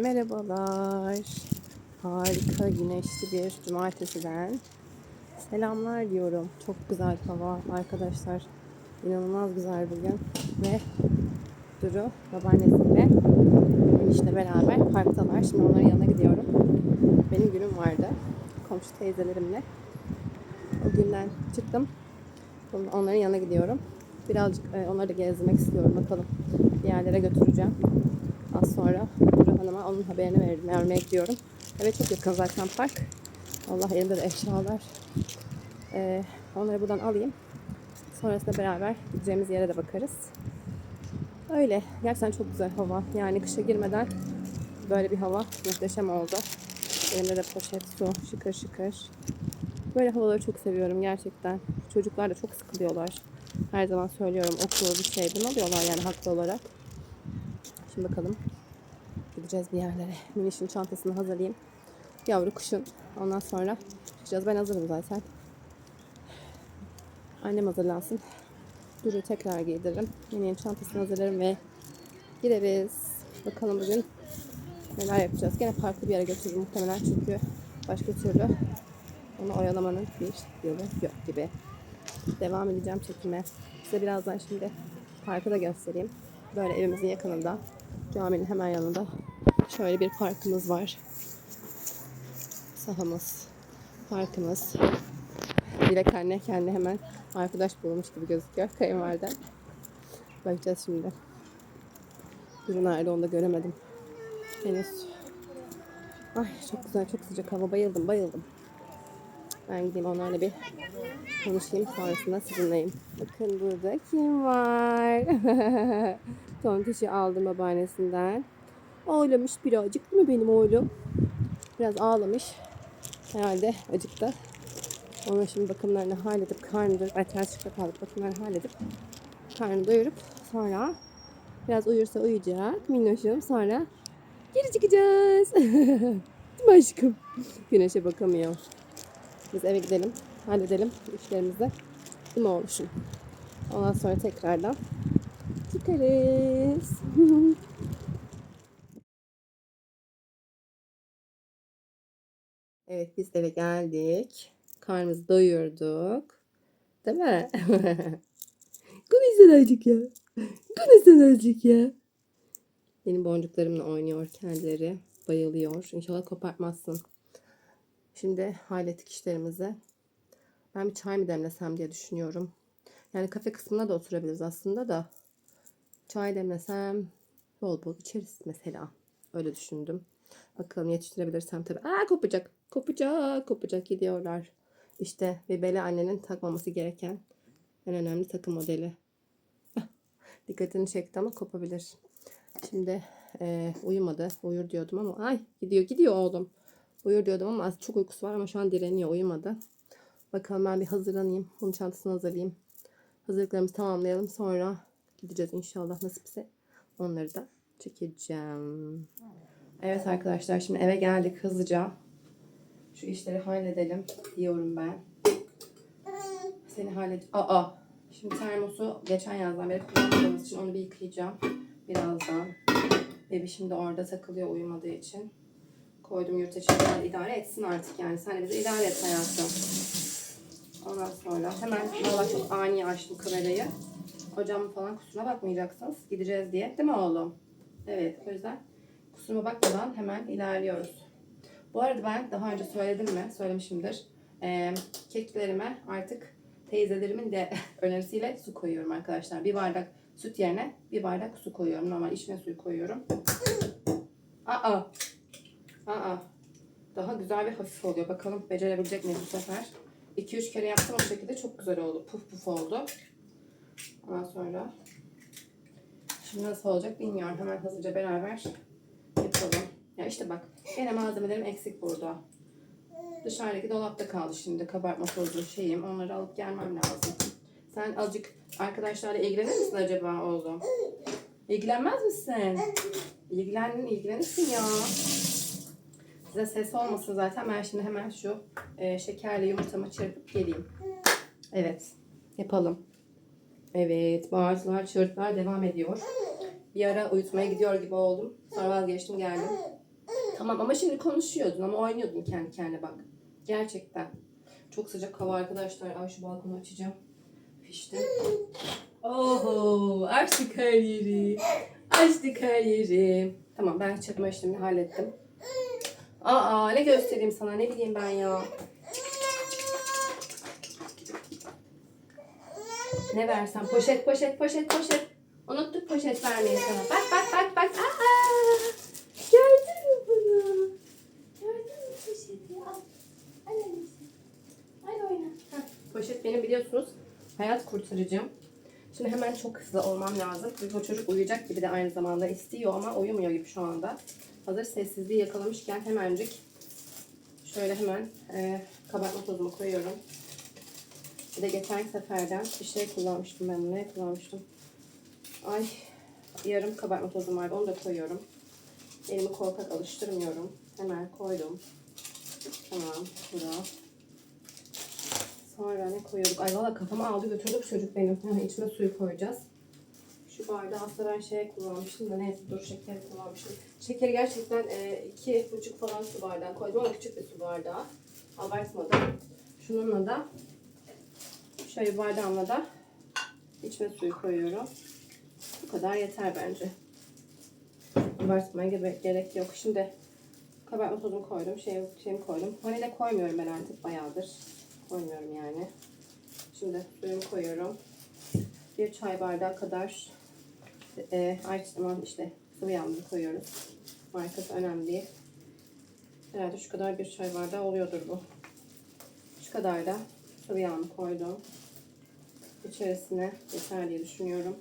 merhabalar. Harika güneşli bir cumartesiden selamlar diyorum. Çok güzel hava arkadaşlar. İnanılmaz güzel bugün. Ve Duru babaannesiyle enişle beraber parktalar. Şimdi onların yanına gidiyorum. Benim günüm vardı. Komşu teyzelerimle. O günden çıktım. Onların yanına gidiyorum. Birazcık e, onları da gezdirmek istiyorum. Bakalım bir yerlere götüreceğim. Az sonra Hanım'a onun haberini veririm. Vermeye gidiyorum. Evet çok yakın zaten park. Allah elimde de eşyalar. Ee, onları buradan alayım. Sonrasında beraber gideceğimiz yere de bakarız. Öyle. Gerçekten çok güzel hava. Yani kışa girmeden böyle bir hava muhteşem oldu. Elimde de poşet, su, şıkır şıkır. Böyle havaları çok seviyorum gerçekten. Çocuklar da çok sıkılıyorlar. Her zaman söylüyorum okul bir şey bunalıyorlar yani haklı olarak. Şimdi bakalım. Gideceğiz bir yerlere. Miniş'in çantasını hazırlayayım. Yavru kuşun. Ondan sonra çıkacağız. Ben hazırım zaten. Annem hazırlansın. Duru tekrar giydiririm. Miniş'in çantasını hazırlarım ve gideriz. Bakalım bugün neler yapacağız. Gene farklı bir yere götürürüm muhtemelen çünkü başka türlü onu oyalamanın bir yolu yok gibi. Devam edeceğim çekime. Size birazdan şimdi parkı da göstereyim. Böyle evimizin yakınında, caminin hemen yanında şöyle bir parkımız var. Sahamız, parkımız. Dilek anne kendi hemen arkadaş bulmuş gibi gözüküyor kayınvaliden. Bakacağız şimdi. Duru nerede onu da göremedim. Henüz. Ay çok güzel, çok sıcak hava. Bayıldım, bayıldım. Ben gideyim onlarla bir konuşayım. Sonrasında sizinleyim. Bakın burada kim var? Tontişi aldım babaannesinden. Ağlamış birazcık değil mi benim oğlum? Biraz ağlamış. Herhalde acıktı. Ona şimdi bakımlarını halledip karnını doyurup, ay ters kaldık bakımlarını halledip karnını doyurup sonra biraz uyursa uyuyacak minnoşum sonra geri çıkacağız. Değil mi aşkım? Güneşe bakamıyor. Biz eve gidelim, halledelim işlerimizi. Değil mi oğluşum? Ondan sonra tekrardan çıkarız. evet biz eve geldik. Karnımızı doyurduk. Değil mi? Konuşsana azıcık ya. Konuşsana azıcık ya. Benim boncuklarımla oynuyor kendileri. Bayılıyor. İnşallah kopartmazsın. Şimdi hallettik işlerimizi. Ben bir çay mı demlesem diye düşünüyorum. Yani kafe kısmına da oturabiliriz aslında da. Çay demlesem bol bol içeriz mesela. Öyle düşündüm. Bakalım yetiştirebilirsem tabii. Aa kopacak. Kopacak. Kopacak gidiyorlar. İşte Bebeli annenin takmaması gereken en önemli takım modeli. Dikkatini çekti ama kopabilir. Şimdi e, uyumadı. Uyur diyordum ama ay gidiyor gidiyor oğlum. Uyur diyordum ama az çok uykusu var ama şu an direniyor uyumadı. Bakalım ben bir hazırlanayım. Bunun çantasını hazırlayayım. Hazırlıklarımızı tamamlayalım. Sonra gideceğiz inşallah nasipse. Onları da çekeceğim. Evet arkadaşlar şimdi eve geldik hızlıca. Şu işleri halledelim diyorum ben. Seni hallet... Aa! Şimdi termosu geçen yazdan beri kullanmadığımız için onu bir yıkayacağım. Birazdan. Bebi şimdi orada takılıyor uyumadığı için. Koydum yurttaşı biraz idare etsin artık yani. Sen de bize idare et hayatım. Ondan sonra hemen valla çok ani açtım kamerayı. Hocam falan kusuruna bakmayacaksınız. Gideceğiz diye. Değil mi oğlum? Evet o yüzden kusuruma bakmadan hemen ilerliyoruz. Bu arada ben daha önce söyledim mi? Söylemişimdir. Ee, keklerime artık teyzelerimin de önerisiyle su koyuyorum arkadaşlar. Bir bardak süt yerine bir bardak su koyuyorum. Normal içme suyu koyuyorum. Aa! Aa! Daha güzel ve hafif oluyor. Bakalım becerebilecek miyiz bu sefer? 2-3 kere yaptım o şekilde çok güzel oldu. Puf puf oldu. Ondan sonra şimdi nasıl olacak bilmiyorum. Hemen hızlıca beraber yapalım. Ya işte bak yine malzemelerim eksik burada. Dışarıdaki dolapta kaldı şimdi kabartma tozu şeyim. Onları alıp gelmem lazım. Sen azıcık arkadaşlarla ilgilenir misin acaba oğlum? İlgilenmez misin? İlgilendin, ilgilenirsin ya. Size ses olmasın zaten. Ben şimdi hemen şu e, şekerli yumurtamı çırpıp geleyim. Evet. Yapalım. Evet. Bağırtılar, çığırtlar devam ediyor. Bir ara uyutmaya gidiyor gibi oldum. Sonra vazgeçtim geldim. Tamam ama şimdi konuşuyordun ama oynuyordun kendi kendine bak. Gerçekten. Çok sıcak hava arkadaşlar. Ay şu balkonu açacağım. Pişti. Oho açtık her yeri. Açtık her yeri. Tamam ben çakma işlemini hallettim. Aa ne göstereyim sana ne bileyim ben ya. Ne versem poşet poşet poşet poşet. Unuttuk poşet vermeyi sana. Bak bak bak bak. Aa! Poşet benim biliyorsunuz hayat kurtarıcım. Şimdi hemen çok hızlı olmam lazım. Çünkü o çocuk uyuyacak gibi de aynı zamanda istiyor ama uyumuyor gibi şu anda. Hazır sessizliği yakalamışken hemencik şöyle hemen e, kabartma tozumu koyuyorum. Bir de geçen seferden bir şey kullanmıştım ben. Ne kullanmıştım? Ay yarım kabartma tozum vardı. Onu da koyuyorum. Elimi korkak alıştırmıyorum. Hemen koydum. Tamam. Şurada. Sonra ne koyuyorduk? Ay valla kafama aldı götürdü bu çocuk benim. Ha, içine suyu koyacağız. Şu bardağı aslında ben şeye kullanmıştım da neyse dur şekeri kullanmıştım. Şekeri gerçekten e, iki buçuk falan su bardağı koydum ama küçük bir su bardağı. Abartmadım. Şununla da şöyle bardağımla da içme suyu koyuyorum. Bu kadar yeter bence. Abartmaya ge- gerek yok. Şimdi kabartma tozumu koydum. Şey, şeyimi koydum. Vanilya koymuyorum ben artık bayağıdır. Koymuyorum yani. Şimdi suyumu koyuyorum. Bir çay bardağı kadar e, ay aman işte sıvı yağımızı koyuyoruz. Markası önemli değil. Herhalde şu kadar bir çay bardağı oluyordur bu. Şu kadar da sıvı yağımı koydum. İçerisine yeter diye düşünüyorum.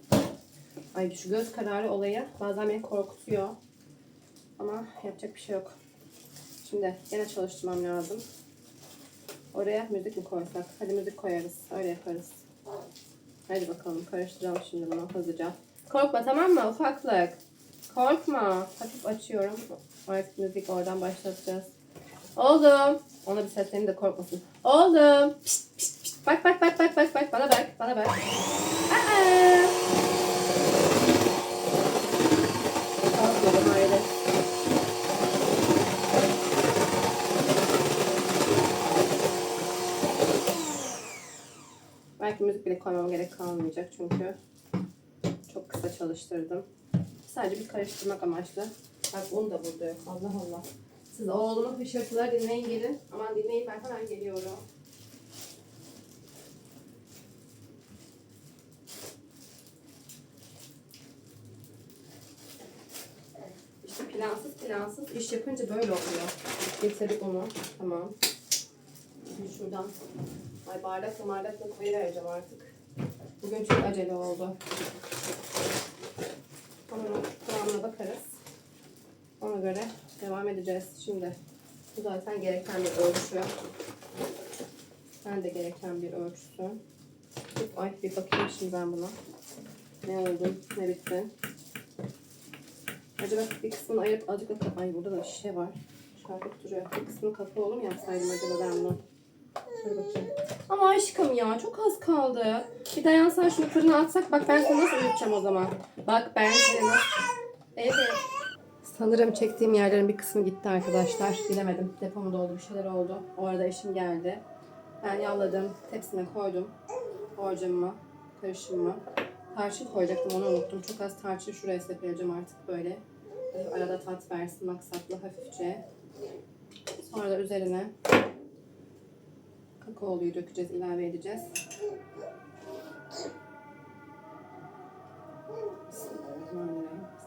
Ay şu göz kararı olayı bazen beni korkutuyor. Ama yapacak bir şey yok. Şimdi yine çalıştırmam lazım. Oraya müzik mi koysak? Hadi müzik koyarız. Öyle yaparız. Hadi bakalım karıştıralım şimdi bunu hızlıca. Korkma tamam mı ufaklık? Korkma. Hafif açıyorum. Artık müzik oradan başlatacağız. Oğlum. Ona bir seslerini de korkmasın. Oğlum. Pişt, pişt, pişt. Bak bak bak bak bak bak. Bana bak. Bana bak. Aa. Korkmadım öyle. Belki müzik bile koymama gerek kalmayacak çünkü çok kısa çalıştırdım. Sadece bir karıştırmak amaçlı. Bak un da burada yok. Allah Allah. Siz oğlumun hışırtıları dinleyin gelin. Aman dinleyin ben hemen geliyorum. İşte plansız plansız iş yapınca böyle oluyor. Getirdik onu. Tamam. Şimdi şuradan. Ay bardakla bardakla koyuvereceğim artık. Bugün çok acele oldu. Ama kıvamına bakarız. Ona göre devam edeceğiz. Şimdi bu zaten gereken bir ölçü. Ben de gereken bir ölçüsü. Ay bir bakayım şimdi ben buna. Ne oldu, ne bitti. Acaba bir kısmını ayırıp azıcık da... Ay burada da şişe var. Şarkıp duruyor. Bir kısmını kafa olur yapsaydım acaba ben bunu? Ama aşkım ya çok az kaldı. Bir dayansan şunu fırına atsak bak ben seni nasıl uyutacağım o zaman. Bak ben seni nasıl... Evet. Sanırım çektiğim yerlerin bir kısmı gitti arkadaşlar. Bilemedim. Depomu doldu bir şeyler oldu. O arada eşim geldi. Ben yağladım. Tepsine koydum. Borcamımı, karışımımı. Tarçın koyacaktım onu unuttum. Çok az tarçın şuraya sepeleyeceğim artık böyle. Arada tat versin maksatlı hafifçe. Sonra da üzerine kakaoluyu dökeceğiz, ilave edeceğiz.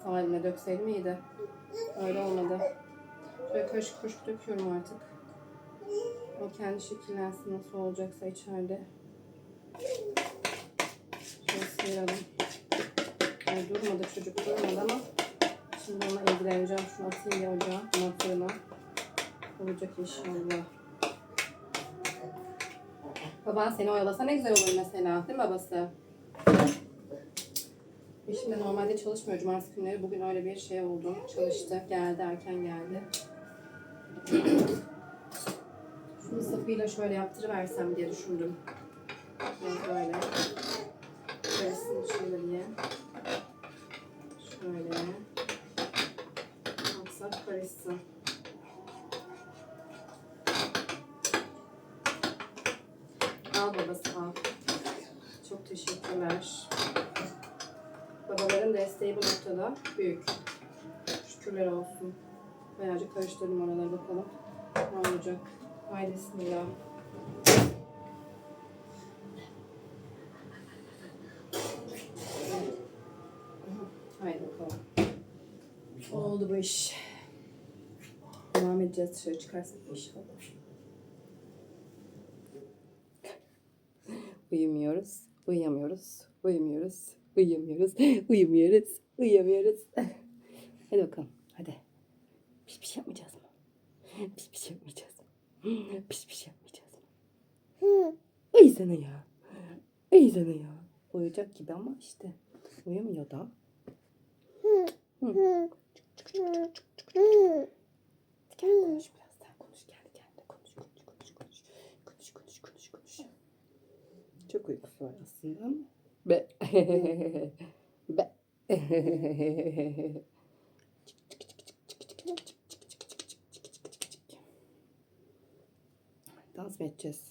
Sağ eline dökseydim iyiydi. Öyle olmadı. Şöyle karışık karışık döküyorum artık. O kendi şekillensin nasıl olacaksa içeride. Şöyle sıyıralım. Yani durmadı çocuk durmadı ama şimdi ona ilgileneceğim. Şunu atayım ya ocağa, fırına. Olacak inşallah. Baban seni oyalasa ne güzel olur mesela. Değil mi babası? Eşim de normalde çalışmıyor cumartesi günleri. Bugün öyle bir şey oldu. Çalıştı. Geldi. Erken geldi. Şunu sapıyla şöyle yaptırıversem diye düşündüm. Biraz böyle. Karışsın şöyle diye. Şöyle. Yapsak karışsın. Sağ. Çok teşekkürler. Babaların desteği bu noktada büyük. Şükürler olsun. Bayağıca karıştırdım oraları bakalım. Ne olacak? Haydi bismillah. Haydi bakalım. Oldu bu iş. Devam edeceğiz dışarı çıkarsak inşallah. Uyumuyoruz, uyuyamıyoruz, uyumuyoruz, uyuyamıyoruz, uyumuyoruz, uyuyamıyoruz. Hadi bakalım, hadi. Piş piş yapmayacağız mı? Piş piş yapmayacağız mı? Piş piş yapmayacağız mı? Uyu sana ya. Uyu sana ya. Uyuyacak gibi ama işte uyumuyor da. Hı. Gel konuş biraz sen konuş çok uykusu var aslında ama. Be. Be. Dans mı edeceğiz?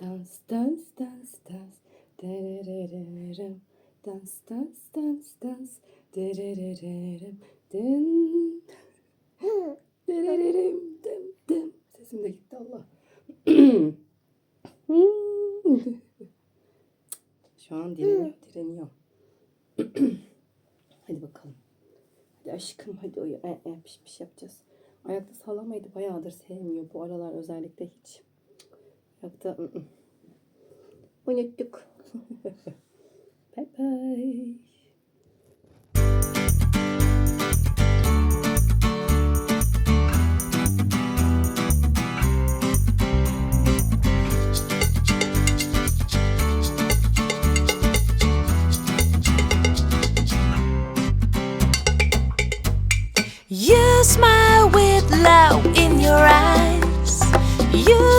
Dans dans dans dans. Derererem dans dans dans dans. Derererem din Derererim, dım, dım. Sesim de gitti Allah. Şu an direniyor, direniyor. hadi bakalım. Hadi aşkım hadi uyu. E, e, piş piş yapacağız. Ayakta sallamaydı bayağıdır sevmiyor. Bu aralar özellikle hiç. Ayakta ı -ı. unuttuk. bye bye.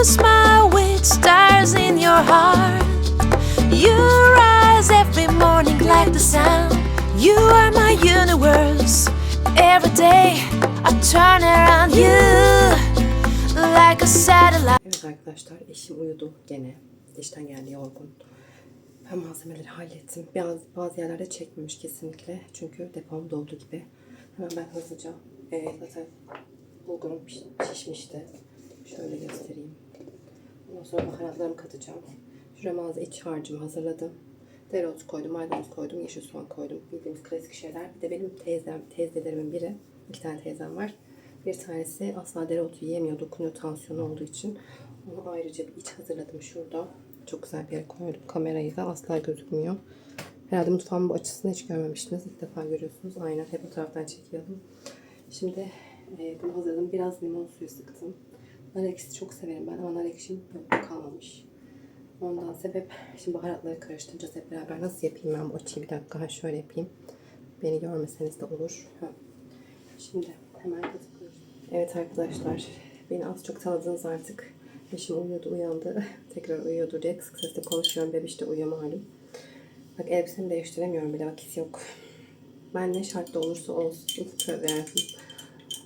Smile with stars in your heart. You rise every morning like the sun. You are my universe. Every day I turn around you like a satellite. Evet arkadaşlar eşim uyudu gene. İşten geldi yorgun. Ben malzemeleri hallettim. Bazı, bazı yerlerde çekmemiş kesinlikle. Çünkü depom doldu gibi. Hemen ben hızlıca e, zaten bulgurum pişmişti. Şöyle göstereyim. Ondan sonra baharatlarımı katacağım. Şuraya mağaza iç harcımı hazırladım. Dereotu koydum, maydanoz koydum, yeşil soğan koydum. Bildiğimiz klasik şeyler. Bir de benim teyzem, teyzelerimin biri. iki tane teyzem var. Bir tanesi asla dereotu yiyemiyor, dokunuyor tansiyonu olduğu için. Onu ayrıca bir iç hazırladım şurada. Çok güzel bir yere koydum. Kamerayı da asla gözükmüyor. Herhalde mutfağımın bu açısını hiç görmemiştiniz. İlk defa görüyorsunuz. Aynen hep o taraftan çekiyordum. Şimdi e, bunu hazırladım. Biraz limon suyu sıktım. Nar çok severim ben ama nar ekşim yok kalmamış. Ondan sebep şimdi baharatları karıştıracağız hep beraber. Nasıl yapayım ben bu açıyı bir dakika ha, şöyle yapayım. Beni görmeseniz de olur. Ha. Şimdi hemen katıp Evet arkadaşlar beni az çok tanıdınız artık. Eşim uyuyordu uyandı. Tekrar uyuyordu diye kısık sesle konuşuyorum. Bebiş de uyuyor malum. Bak elbisemi değiştiremiyorum bile vakit yok. Ben ne şartta olursa olsun tövbe.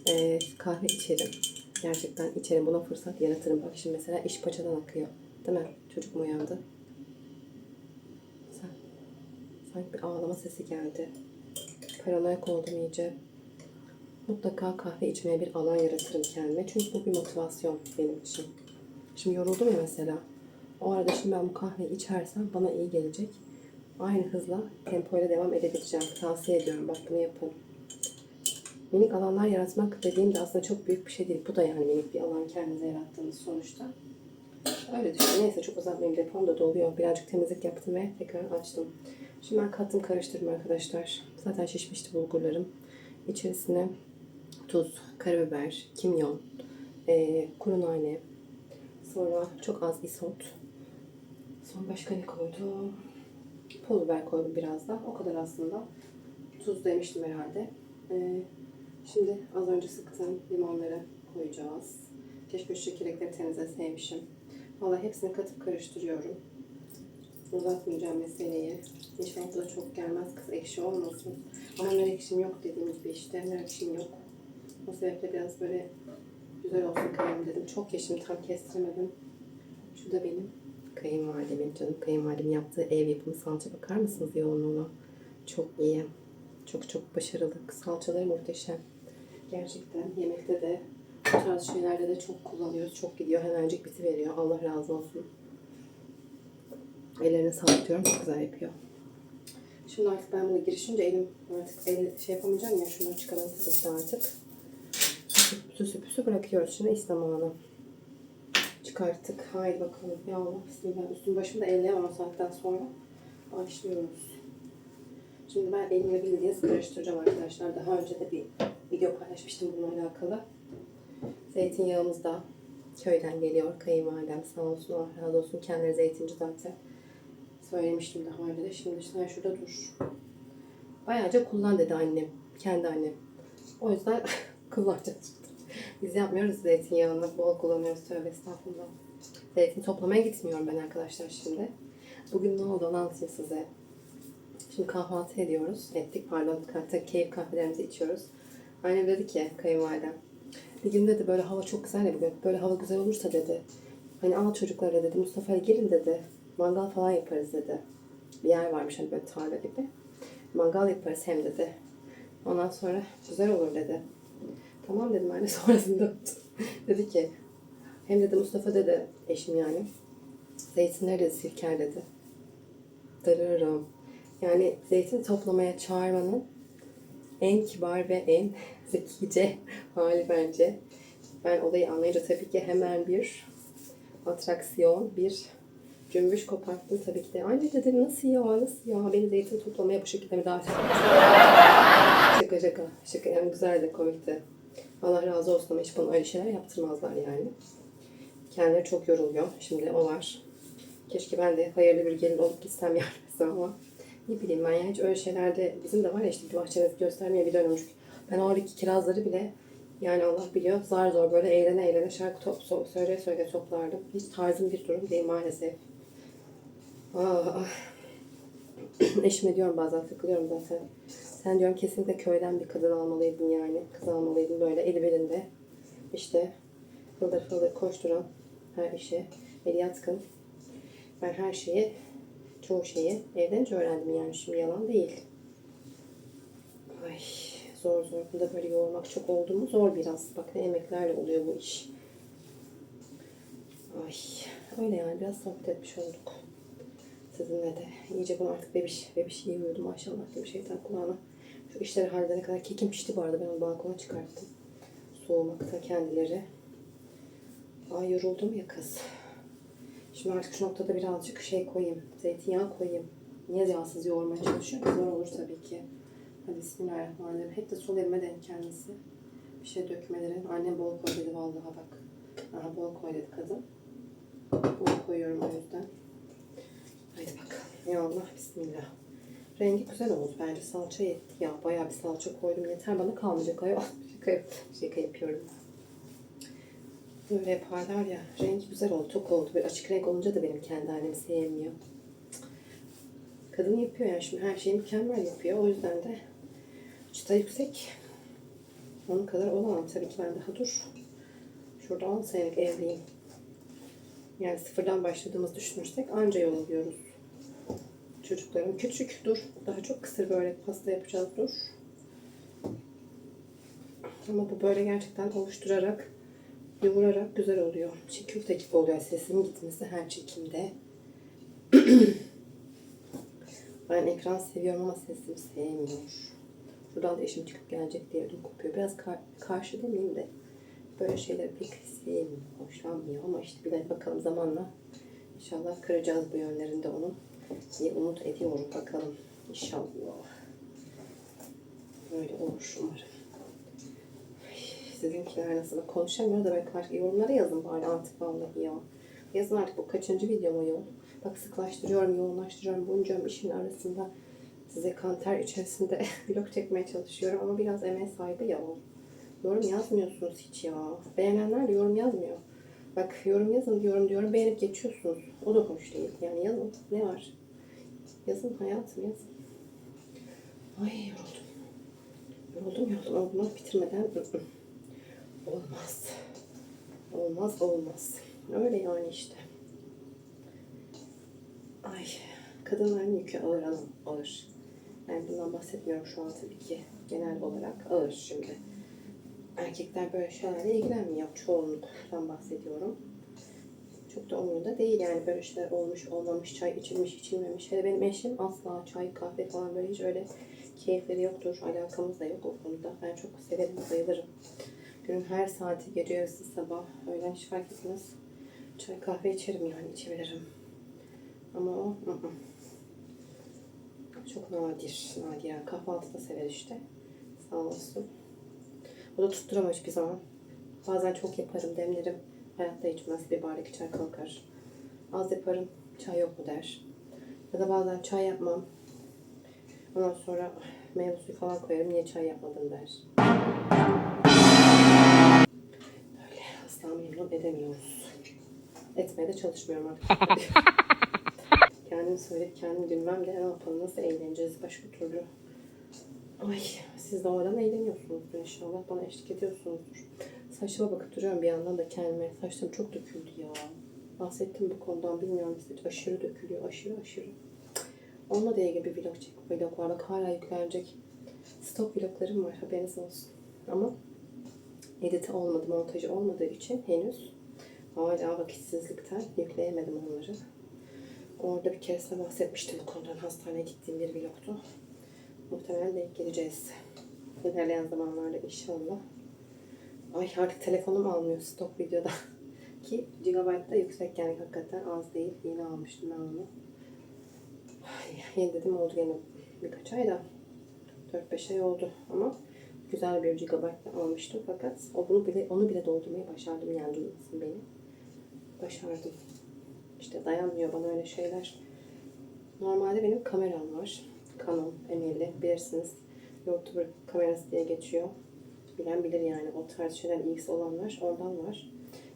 Ee, kahve içerim. Gerçekten içerim. Buna fırsat yaratırım. Bak şimdi mesela iş paçadan akıyor. Değil mi? Çocuk mu uyandı? Sen. Sanki bir ağlama sesi geldi. Paranoyak oldum iyice. Mutlaka kahve içmeye bir alan yaratırım kendime. Çünkü bu bir motivasyon benim için. Şimdi yoruldum ya mesela. O arada şimdi ben bu kahveyi içersem bana iyi gelecek. Aynı hızla tempoyla devam edebileceğim. Tavsiye ediyorum. Bak bunu yapın. Minik alanlar yaratmak dediğim de aslında çok büyük bir şey değil. Bu da yani minik bir alan kendinize yarattığınız sonuçta. Öyle düşün. Neyse çok uzatmayayım. Depom da doluyor. Birazcık temizlik yaptım ve tekrar açtım. Şimdi ben kattım karıştırdım arkadaşlar. Zaten şişmişti bulgurlarım. İçerisine tuz, karabiber, kimyon, eee kuru nane, sonra çok az isot. Son başka ne koydum? Pul biber koydum biraz da. O kadar aslında. Tuz demiştim herhalde. Ee, şimdi az önce sıktığım limonları koyacağız. Keşke şu çekirdekleri temizleseymişim. Valla hepsini katıp karıştırıyorum. Uzatmayacağım meseleyi. İnşallah da çok gelmez. Kız ekşi olmasın. Ama nar ekşim yok dediğim gibi işte. Nar ekşim yok. O sebeple biraz böyle güzel olsun krem dedim. Çok yeşim tam kestiremedim. Şu da benim Kayınvalidemin canım kayınvalidemin yaptığı ev yapımı salça bakar mısınız yoğunluğuna? Çok iyi. Çok çok başarılı. Salçaları muhteşem. Gerçekten yemekte de bu tarz şeylerde de çok kullanıyoruz. Çok gidiyor. Hemencik bitiveriyor. Allah razı olsun. Ellerine sağlık diyorum. Çok güzel yapıyor. Şimdi artık ben bunu girişince elim artık el şey yapamayacağım ya. Şunları çıkaralım tabii ki artık. Süsü püsü bırakıyoruz şimdi İslam Hanım. Çıkarttık. Haydi bakalım. Ya Allah bismillah. Üstüm başımı da elleyemem o saatten sonra. Başlıyoruz. Şimdi ben elimle bildiğiniz karıştıracağım arkadaşlar. Daha önce de bir video paylaşmıştım bununla alakalı. Zeytinyağımız da köyden geliyor. Kayınvalidem sağ olsun Allah razı olsun. Kendileri zeytinci zaten. Söylemiştim daha önce de. Şimdi sen şurada dur. Bayağıca kullan dedi annem. Kendi annem. O yüzden kullanacağız. Biz yapmıyoruz zeytinyağını. Bol kullanıyoruz. Tövbe estağfurullah. Zeytin toplamaya gitmiyorum ben arkadaşlar şimdi. Bugün ne oldu onu anlatayım size. Şimdi kahvaltı ediyoruz. Ettik pardon. Keyif kahvelerimizi içiyoruz. Annem dedi ki kayınvalidem. Gün dedi böyle hava çok güzel ya bugün. Böyle hava güzel olursa dedi. Hani al çocuklara dedi. Mustafa'ya gelin dedi. Mangal falan yaparız dedi. Bir yer varmış hani böyle tarla gibi. Mangal yaparız hem dedi. Ondan sonra güzel olur dedi. Tamam dedim anne sonrasında dedi ki hem dedi Mustafa dedi eşim yani zeytinleri de sirker dedi. Dararım. Yani zeytin toplamaya çağırmanın en kibar ve en zekice hali bence. Ben olayı anlayınca tabii ki hemen bir atraksiyon, bir cümbüş koparttım tabii ki de. Anne dedim nasıl ya, nasıl ya? Beni zeytin toplamaya bu şekilde mi davet Şaka şaka. Şaka yani güzel de komikti. Allah razı olsun ama hiç bana öyle şeyler yaptırmazlar yani. Kendileri çok yoruluyor. Şimdi o var. Keşke ben de hayırlı bir gelin olup gitsem yardım ama ne bileyim ben yani hiç öyle şeylerde bizim de var ya işte bir bahçemizi göstermeye bir dönmüş. Ben oradaki kirazları bile yani Allah biliyor zar zor böyle eğlene eğlene şarkı top, so- söyle söyle toplardım. Hiç tarzım bir durum değil maalesef. Ah, ah. Eşime diyorum bazen takılıyorum zaten. Sen diyorum kesinlikle köyden bir kadın almalıydın yani. Kız almalıydın böyle eli belinde. İşte fıldır fıldır koşturan her işe eli yatkın. Ben her şeyi, çoğu şeyi evden öğrendim yani şimdi yalan değil. Zor zor. Bunda böyle yoğurmak çok oldu mu zor biraz. Bak ne emeklerle oluyor bu iş. Ay öyle yani biraz sohbet etmiş olduk. Sizinle de. İyice bunu artık bebiş, bebiş iyi uyudu maşallah diye bir şeytan kulağına. Şu işleri halledene kadar kekim pişti bu arada ben onu balkona çıkarttım. Soğumakta kendileri. Ay yoruldum ya kız. Şimdi artık şu noktada birazcık şey koyayım. Zeytinyağı koyayım. Niye yağsız yoğurmaya çalışıyorum? Zor olur tabii ki. Bismillahirrahmanirrahim. Hep de sol elime denk kendisi. Bir şey dökmelerin. Annem bol koy dedi vallahi bak. Aha bol koy dedi kadın. Bol koyuyorum o yüzden. Haydi bakalım. Ya bismillah. Rengi güzel oldu bence. Salça yetti. Ya bayağı bir salça koydum. Yeter bana kalmayacak ayol. Şaka, şaka yapıyorum. Böyle yaparlar ya. Rengi güzel oldu. Çok oldu. Böyle açık renk olunca da benim kendi annem sevmiyor. Kadın yapıyor yani şimdi her şeyi mükemmel yapıyor. O yüzden de çıta yüksek. Onun kadar olamam. Tabii ki ben daha dur. Şurada 10 senelik evliyim. Yani sıfırdan başladığımız düşünürsek anca yol alıyoruz. Çocuklarım küçük dur. Daha çok kısır böyle pasta yapacağız dur. Ama bu böyle gerçekten oluşturarak, yoğurarak güzel oluyor. Çiğ gibi oluyor sesimin gitmesi her çekimde. ben ekran seviyorum ama sesim sevmiyor. Şuradan da eşim çıkıp gelecek diye ödüm kopuyor. Biraz kar karşı demeyeyim de böyle şeyleri pek sevmiyor, hoşlanmıyor ama işte bir de bakalım zamanla inşallah kıracağız bu yönlerinde onun diye umut ediyorum bakalım inşallah. Böyle olur umarım. Sizinkiler nasıl? Konuşamıyor da böyle karşı yorumlara yazın bari artık vallahi ya. Yazın artık bu kaçıncı videom o yol. Bak sıklaştırıyorum, yoğunlaştırıyorum. Bunca işin arasında size kanter içerisinde vlog çekmeye çalışıyorum ama biraz emeğe saygı ya o. Yorum yazmıyorsunuz hiç ya. Beğenenler de yorum yazmıyor. Bak yorum yazın diyorum diyorum beğenip geçiyorsunuz. O da hoş değil. Yani yazın. Ne var? Yazın hayatım yazın. Ay yoruldum. Yoruldum yoruldum bunu bitirmeden olmaz. Olmaz olmaz. Öyle yani işte. Ay kadınların yükü ağır ama ağır. Yani bundan bahsetmiyorum şu an tabii ki. Genel olarak ağır şimdi. Erkekler böyle şeylerle ilgilenmiyor. Çoğunluktan bahsediyorum. Çok da umurunda değil yani böyle şeyler olmuş olmamış, çay içilmiş içilmemiş. Hele benim eşim asla çay kahve falan böyle hiç öyle keyifleri yoktur. Alakamız da yok o konuda. Ben çok severim, bayılırım. Günün her saati, gece yarısı, sabah, öğlen hiç fark etmez. Çay kahve içerim yani içebilirim. Ama o ı ı. Çok nadir. Nadir yani kahvaltıda sever işte. Sağ olsun. O da tutturamamış bir zaman. Bazen çok yaparım, demlerim. Hayatta içmez. Bir bardak içer kalkar. Az yaparım, çay yok mu der. Ya da bazen çay yapmam. Ondan sonra meyve suyu falan koyarım. Niye çay yapmadın der. Böyle asla memnun edemiyoruz. Etmeye de çalışmıyorum artık. kendim söyleyip kendim bilmem de ne yapalım, nasıl eğleneceğiz başka türlü. Ay siz de oradan eğleniyorsunuzdur inşallah. Bana eşlik ediyorsunuzdur. Saçıma bakıp duruyorum bir yandan da kendime. Saçlarım çok döküldü ya. Bahsettim bu konudan bilmiyorum size. Aşırı dökülüyor. Aşırı aşırı. Onunla da ilgili bir vlog çek. Vlog var. Bak hala yüklenecek. Stok vloglarım var. Haberiniz olsun. Ama editi olmadı. Montajı olmadığı için henüz hala vakitsizlikten yükleyemedim onları. Orada bir keresinde bahsetmiştim bu konudan. Hastaneye gittiğim bir vlogtu. Muhtemelen denk geleceğiz. İlerleyen zamanlarda inşallah. Ay artık telefonum almıyor stok videoda. Ki gigabyte da yüksek yani hakikaten az değil. Yeni almıştım ben onu. Yeni dedim oldu yine birkaç ay da. 4-5 ay oldu ama güzel bir gigabyte almıştım fakat o bunu bile onu bile doldurmayı başardım yani duymasın beni. Başardım. İşte dayanmıyor bana öyle şeyler. Normalde benim kameram var. Canon emelli bilirsiniz. YouTuber kamerası diye geçiyor. Bilen bilir yani o tarz şeyler ilgisi olanlar ondan var.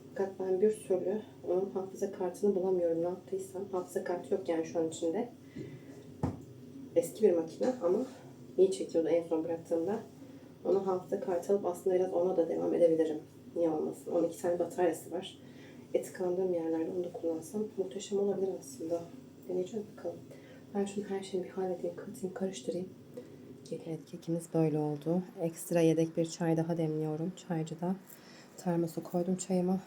Fakat ben bir türlü onun hafıza kartını bulamıyorum ne yaptıysam. Hafıza kartı yok yani şu an içinde. Eski bir makine ama iyi çekiyordu en son bıraktığımda. Ona hafıza kartı alıp aslında biraz ona da devam edebilirim. Niye olmasın? 12 tane bataryası var. E tıkandığım yerlerde onu da kullansam muhteşem olabilir aslında. Deneyeceğiz bakalım. Ben şunu her şeyi bir halledeyim, katayım, karıştırayım. Evet kekimiz böyle oldu. Ekstra yedek bir çay daha demliyorum çaycıda. Termosu koydum çayıma.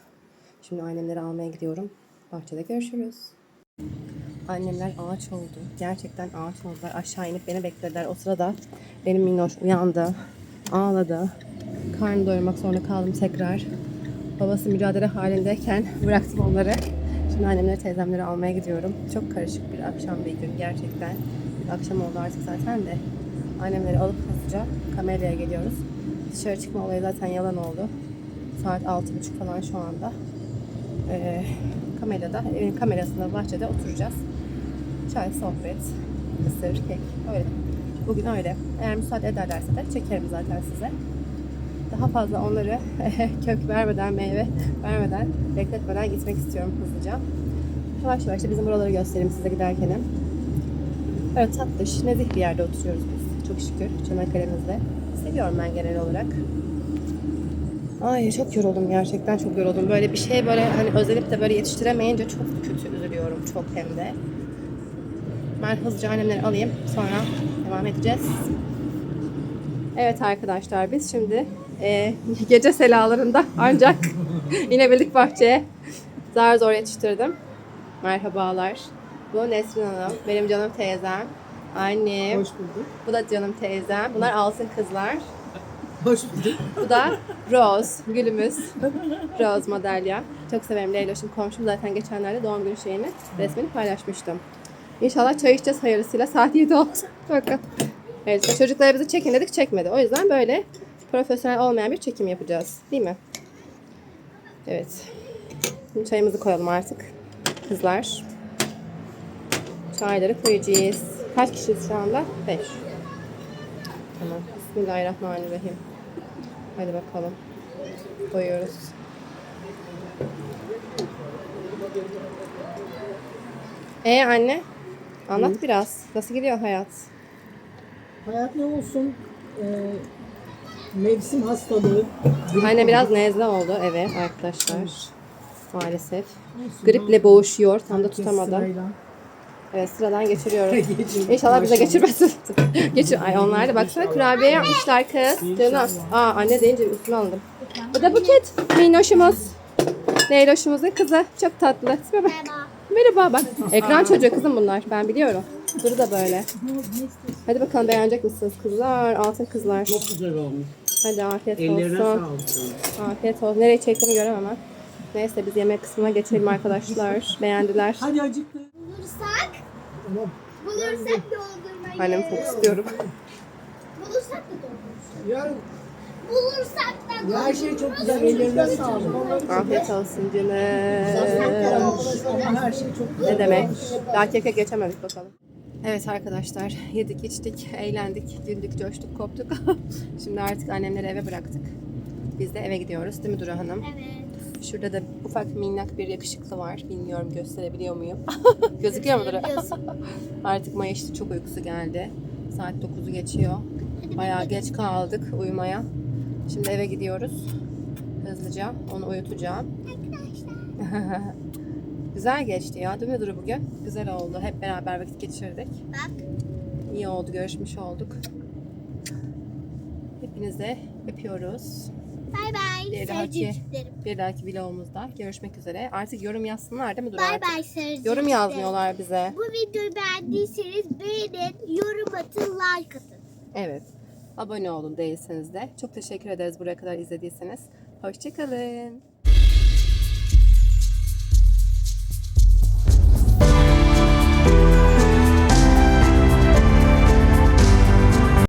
Şimdi annemleri almaya gidiyorum. Bahçede görüşürüz. Annemler ağaç oldu. Gerçekten ağaç oldular. Aşağı inip beni beklediler. O sırada benim minnoş uyandı. Ağladı. Karnı doyurmak zorunda kaldım tekrar. Babası mücadele halindeyken bıraktım onları. Şimdi annemleri teyzemleri almaya gidiyorum. Çok karışık bir akşam bir gün gerçekten. Akşam oldu artık zaten de. Annemleri alıp hızlıca kameraya geliyoruz. Dışarı çıkma olayı zaten yalan oldu. Saat 6.30 falan şu anda. Ee, kamerada, evin kamerasında bahçede oturacağız. Çay, sohbet, mısır, kek. Öyle. Bugün öyle. Eğer müsaade ederlerse de çekerim zaten size. Daha fazla onları kök vermeden, meyve vermeden, bekletmeden gitmek istiyorum hızlıca. Yavaş yavaş da bizim buraları göstereyim size giderken. Böyle tatlış, nezih bir yerde oturuyoruz biz. Çok şükür Çanakkale'mizde. Seviyorum ben genel olarak. Ay çok yoruldum gerçekten çok yoruldum. Böyle bir şey böyle hani özenip de böyle yetiştiremeyince çok kötü üzülüyorum çok hem de. Ben hızlıca annemleri alayım sonra devam edeceğiz. Evet arkadaşlar biz şimdi e, gece selalarında ancak inebildik bahçeye. Zar zor yetiştirdim. Merhabalar. Bu Nesrin Hanım, benim canım teyzem. Annem. Hoş bulduk. Bu da canım teyzem. Bunlar altın kızlar. Hoş bulduk. Bu da Rose, gülümüz. Rose madalya. Çok severim Leyloş'um komşum. Zaten geçenlerde doğum günü şeyini, resmini paylaşmıştım. İnşallah çay içeceğiz hayırlısıyla. Saat 7 oldu. Bakın. Evet, çocuklara bizi çekin dedik çekmedi. O yüzden böyle profesyonel olmayan bir çekim yapacağız. Değil mi? Evet. Şimdi çayımızı koyalım artık. Kızlar. Çayları koyacağız. Kaç kişiyiz şu anda? 5. Tamam. Bismillahirrahmanirrahim. Hadi bakalım. Koyuyoruz. Ee anne? Anlat biraz. Nasıl gidiyor hayat? Hayat ne olsun? Ee, mevsim hastalığı. grip Anne biraz nezle oldu. Evet arkadaşlar. Maalesef. Olsun, Griple boğuşuyor. Tam da tutamadım. sırayla. Evet sıradan geçiriyoruz. İnşallah bize geçirmez. Geçir. Ay onlar da baksana kurabiye yapmışlar kız. Canım. Aa anne deyince üstüme aldım. Bu da Buket. Minnoşumuz. Leyloşumuzun kızı. Çok tatlı. Merhaba. Merhaba bak. Ekran çocuğu kızım bunlar. Ben biliyorum. Duru da böyle. Hadi bakalım beğenecek misiniz kızlar? Altın kızlar. Çok güzel olmuş. Hadi afiyet Ellerine olsun. sağlık. Afiyet olsun. Nereye çektiğimi göremem ha. Neyse biz yemek kısmına geçelim arkadaşlar. Beğendiler. Hadi acıktı. Bulursak, Tamam. bulursak doldurmayı. Annem çok istiyorum. Bulursak da doldururuz. Yarın Bulursak da ya her doldururuz. şey çok güzel. Ellerine sağlık. Afiyet olsun canım. Ama her şey çok güzel. Ne demek? Daha keke geçemedik bakalım. Evet arkadaşlar yedik içtik, eğlendik, güldük, coştuk, koptuk. Şimdi artık annemleri eve bıraktık. Biz de eve gidiyoruz değil mi Duru Hanım? Evet. Şurada da ufak minnak bir yakışıklı var. Bilmiyorum gösterebiliyor muyum? Gözüküyor mu Duru? Artık Maya işte çok uykusu geldi. Saat 9'u geçiyor. Bayağı geç kaldık uyumaya. Şimdi eve gidiyoruz. Hızlıca onu uyutacağım. Güzel geçti ya değil mi Duru bugün? Güzel oldu. Hep beraber vakit geçirdik. Bak. İyi oldu, görüşmüş olduk. Hepinize öpüyoruz. Bay bay. Bir dahaki, bir dahaki vlogumuzda görüşmek üzere. Artık yorum yazsınlar değil mi Duru? Bay bay sevgilicilerim. Yorum yazmıyorlar bize. Bu videoyu beğendiyseniz beğenin, yorum atın, like atın. Evet. Abone olun değilseniz de. Çok teşekkür ederiz buraya kadar izlediyseniz. Hoşçakalın.